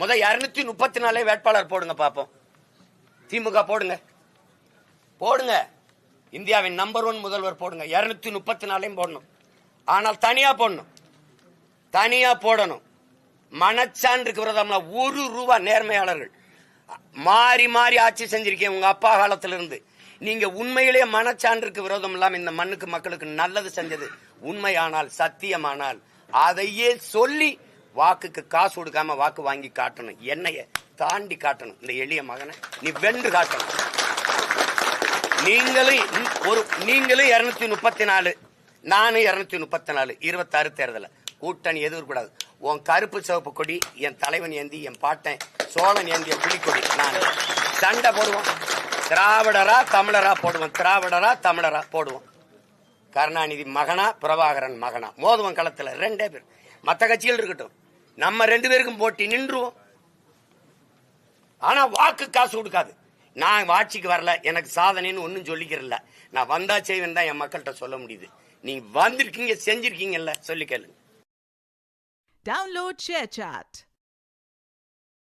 முத இருநூத்தி முப்பத்தி நாலே வேட்பாளர் போடுங்க பாப்போம். திமுக போடுங்க. போடுங்க. இந்தியாவின் நம்பர் ஒன் முதல்வர் போடுங்க. இருநூத்தி முப்பத்தி நாலையும் போடணும். ஆனால் தனியா போடணும். தனியா போடணும். மனச்சான்றுக்கு விரதம்ல ஒரு ரூபா நேர்மையாளர்கள். மாறி மாறி ஆட்சி செஞ்சிருக்கேன் உங்க அப்பா காலத்திலிருந்து. நீங்க உண்மையிலேயே மனச்சான்றுக்கு விரோதம் இல்லாம இந்த மண்ணுக்கு மக்களுக்கு நல்லது செஞ்சது உண்மையானால் சத்தியமானால் அதையே சொல்லி வாக்குக்கு காசு கொடுக்காம வாக்கு வாங்கி காட்டணும். என்னைய தாண்டி காட்டணும். இந்த எளிய மகனை நீ வென்று காட்டணும். நீங்களும் ஒரு நீங்களும் இருநூத்தி முப்பத்தி நாலு நானும் இருநூத்தி முப்பத்தி நாலு இருபத்தாறு தேர்தல. கூட்டணி எதிர் கூடாது உன் கருப்பு சிவப்பு கொடி என் தலைவன் ஏந்தி என் பாட்டன் சோழன் ஏந்திய புலிக்கொடி நான். சண்டை போடுவோம். திராவிடரா தமிழரா போடுவோம். திராவிடரா தமிழரா போடுவோம். கருணாநிதி மகனா பிரபாகரன் மகனா. மோதுவன் களத்துல ரெண்டே பேர். மற்ற கட்சிகள் இருக்கட்டும். நம்ம ரெண்டு பேருக்கும் போட்டி நின்றுவோம். ஆனா வாக்கு காசு கொடுக்காது. நான் ஆட்சிக்கு வரல எனக்கு சாதனைன்னு ஒன்றும் சொல்லிக்கிறல நான் வந்தா செய்வேன் தான் என் மக்கள்கிட்ட சொல்ல முடியுது. நீங்க வந்திருக்கீங்க செஞ்சிருக்கீங்கல்ல சொல்லி கேளுங்க. Download share chat